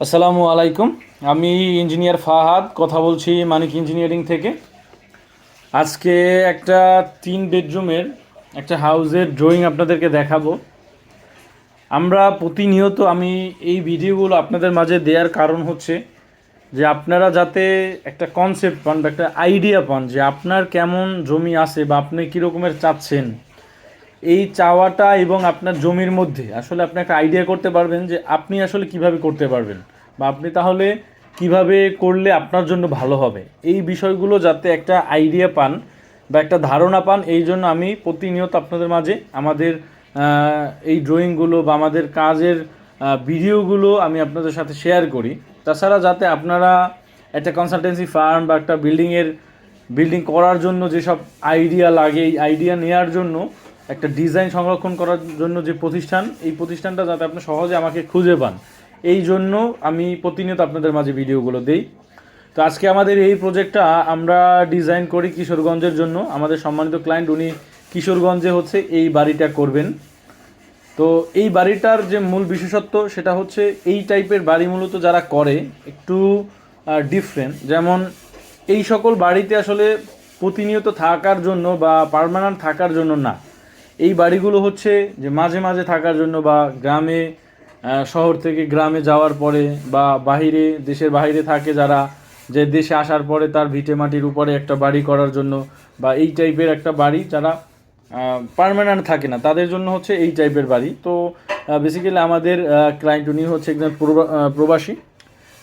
আসসালামু আলাইকুম। আমি ইঞ্জিনিয়ার ফাহাদ, কথা বলছি মানিক ইঞ্জিনিয়ারিং থেকে। আজকে একটা তিন বেডরুমের একটা হাউজের ড্রয়িং আপনাদেরকে দেখাবো। আমরা প্রতিনিয়ত আমি এই ভিডিওগুলো আপনাদের মাঝে দেওয়ার কারণ হচ্ছে যে আপনারা যাতে একটা কনসেপ্ট পান বা একটা আইডিয়া পান যে আপনার কেমন জমি আছে বা আপনি কী রকমের চাচ্ছেন এই চাওয়াটা এবং আপনার জমির মধ্যে আসলে আপনি একটা আইডিয়া করতে পারবেন যে আপনি আসলে কীভাবে করতে পারবেন বা আপনি তাহলে কীভাবে করলে আপনার জন্য ভালো হবে। এই বিষয়গুলো যাতে একটা আইডিয়া পান বা একটা ধারণা পান, এই জন্য আমি প্রতিনিয়ত আপনাদের মাঝে আমাদের এই ড্রয়িংগুলো বা আমাদের কাজের ভিডিওগুলো আমি আপনাদের সাথে শেয়ার করি। তাছাড়া যাতে আপনারা একটা কনসালটেন্সি ফার্ম বা একটা বিল্ডিংয়ের বিল্ডিং করার জন্য যেসব আইডিয়া লাগে, এই আইডিয়া নেওয়ার জন্য একটা ডিজাইন সংরক্ষণ করার জন্য যে প্রতিষ্ঠান, এই প্রতিষ্ঠানটা যাতে আপনি সহজে আমাকে খুঁজে পান। এই জন্য আমি প্রতিনিয়ত আপনাদের মাঝে ভিডিওগুলো দেই। তো আজকে আমাদের এই প্রজেক্টটা আমরা ডিজাইন করি কিশোরগঞ্জের জন্য। আমাদের সম্মানিত ক্লায়েন্ট উনি কিশোরগঞ্জে হচ্ছে এই বাড়িটা করবেন। তো এই বাড়িটার যে মূল বিশেষত্ব সেটা হচ্ছে এই টাইপের বাড়ি মূলত যারা করে একটু ডিফারেন্ট যেমন এই সকল বাড়িতে আসলে প্রতিনিয়ত থাকার জন্য বা পার্মানেন্ট থাকার জন্য না। এই বাড়িগুলো হচ্ছে যে মাঝে মাঝে থাকার জন্য বা গ্রামে শহর থেকে গ্রামে যাওয়ার পরে বা বাহিরে, দেশের বাইরে থাকে যারা, যে দেশে আসার পরে তার ভিটে মাটির উপরে একটা বাড়ি করার জন্য বা এই টাইপের একটা বাড়ি যারা পার্মানেন্ট থাকে না, তাদের জন্য হচ্ছে এই টাইপের বাড়ি। তো বেসিক্যালি আমাদের ক্লায়েন্ট উনি হচ্ছে একজন প্রবা- প্রবাসী।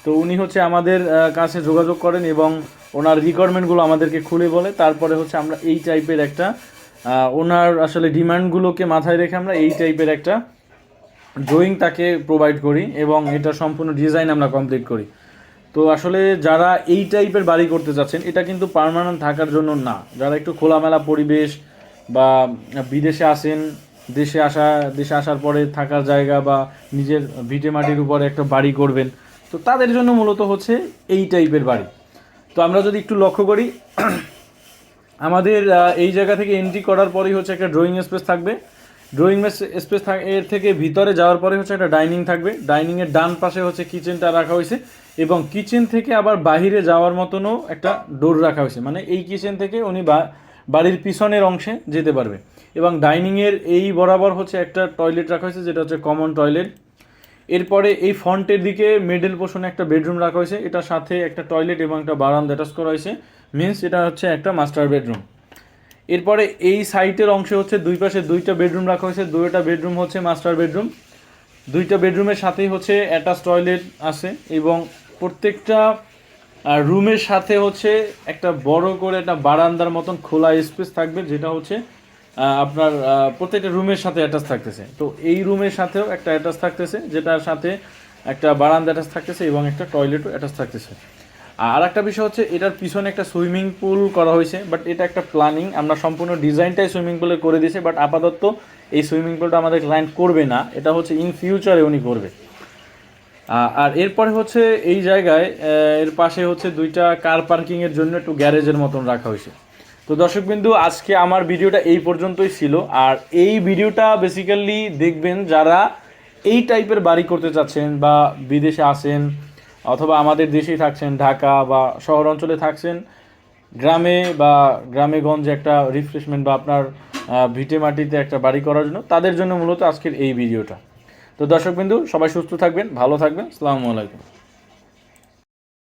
তো উনি হচ্ছে আমাদের কাছে যোগাযোগ করেন এবং ওনার রিকোয়ারমেন্টগুলো আমাদেরকে খুলে বলে। তারপরে হচ্ছে আমরা এই টাইপের একটা ওনার আসলে ডিমান্ডগুলোকে মাথায় রেখে আমরা এই টাইপের একটা ড্রয়িং তাকে প্রোভাইড করি এবং এটা সম্পূর্ণ ডিজাইন আমরা কমপ্লিট করি। তো আসলে যারা এই টাইপের বাড়ি করতে চাচ্ছেন, এটা কিন্তু পার্মানেন্ট থাকার জন্য না। যারা একটু খোলামেলা পরিবেশ বা বিদেশে আসেন, দেশে আসা, দেশে আসার পরে থাকার জায়গা বা নিজের ভিটে মাটির উপরে একটা বাড়ি করবেন, তো তাদের জন্য মূলত হচ্ছে এই টাইপের বাড়ি। তো আমরা যদি একটু লক্ষ্য করি আমাদের এই জায়গা থেকে এন্ট্রি করার পরেই হচ্ছে একটা ড্রয়িং স্পেস থাকবে। ড্রয়িং স্পেস এর থেকে ভিতরে যাওয়ার পরে হচ্ছে একটা ডাইনিং থাকবে। ডাইনিংয়ের ডান পাশে হচ্ছে কিচেনটা রাখা হয়েছে এবং কিচেন থেকে আবার বাহিরে যাওয়ার মতনও একটা ডোর রাখা হয়েছে। মানে এই কিচেন থেকে উনি বাড়ির পিছনের অংশে যেতে পারবে। এবং ডাইনিংয়ের এই বরাবর হচ্ছে একটা টয়লেট রাখা হয়েছে, যেটা হচ্ছে কমন টয়লেট এরপরে এই ফ্রন্টের দিকে মিডল পোর্শনে একটা বেডরুম রাখা হয়েছে। এটার সাথে একটা টয়লেট এবং একটা বারান্দা অ্যাটাচ করা হয়েছে। মিন্স এটা হচ্ছে একটা মাস্টার বেডরুম এরপরে এই সাইটের অংশে হচ্ছে দুই পাশে দুইটা বেডরুম রাখা হয়েছে। দুইটা বেডরুম হচ্ছে মাস্টার বেডরুম দুইটা বেডরুমের সাথেই হচ্ছে অ্যাটাচ টয়লেট আছে এবং প্রত্যেকটা রুমের সাথে হচ্ছে একটা বড় করে একটা বারান্দার মতন খোলা স্পেস থাকবে, যেটা হচ্ছে আপনার প্রত্যেকটা রুমের সাথে অ্যাটাচ থাকতেছে। তো এই রুমের সাথেও একটা অ্যাটাচ থাকতেছে, যেটার সাথে একটা বারান্দা অ্যাটাচ থাকতেছে এবং একটা টয়লেটও অ্যাটাচ থাকতেছে। আর একটা বিষয় হচ্ছে, এটার পিছনে একটা সুইমিং পুল করা হয়েছে বাট এটা একটা প্ল্যানিং আমরা সম্পূর্ণ ডিজাইনটাই সুইমিং পুলে করে দিয়েছি বাট আপাতত এই সুইমিং পুলটা আমাদের ক্লায়েন্ট করবে না। এটা হচ্ছে ইন ফিউচারে উনি করবে। আর এরপরে হচ্ছে এই জায়গায় এর পাশে হচ্ছে দুইটা কার পার্কিংয়ের জন্য একটু গ্যারেজের মতন রাখা হয়েছে। তো দর্শকবিন্দু আজকে আমার ভিডিওটা এই পর্যন্তই ছিল। আর এই ভিডিওটা বেসিক্যালি দেখবেন যারা এই টাইপের বাড়ি করতে চাচ্ছেন বা বিদেশে আসেন অথবা আমাদের দেশেই থাকছেন, ঢাকা বা শহর অঞ্চলে থাকছেন, গ্রামে বা গ্রামে গঞ্জে একটা রিফ্রেশমেন্ট বা আপনার ভিটে মাটিতে একটা বাড়ি করার জন্য, তাদের জন্য মূলত আজকের এই ভিডিওটা। তো দর্শকবিন্দু সবাই সুস্থ থাকবেন, ভালো থাকবেন, আসসালামু আলাইকুম।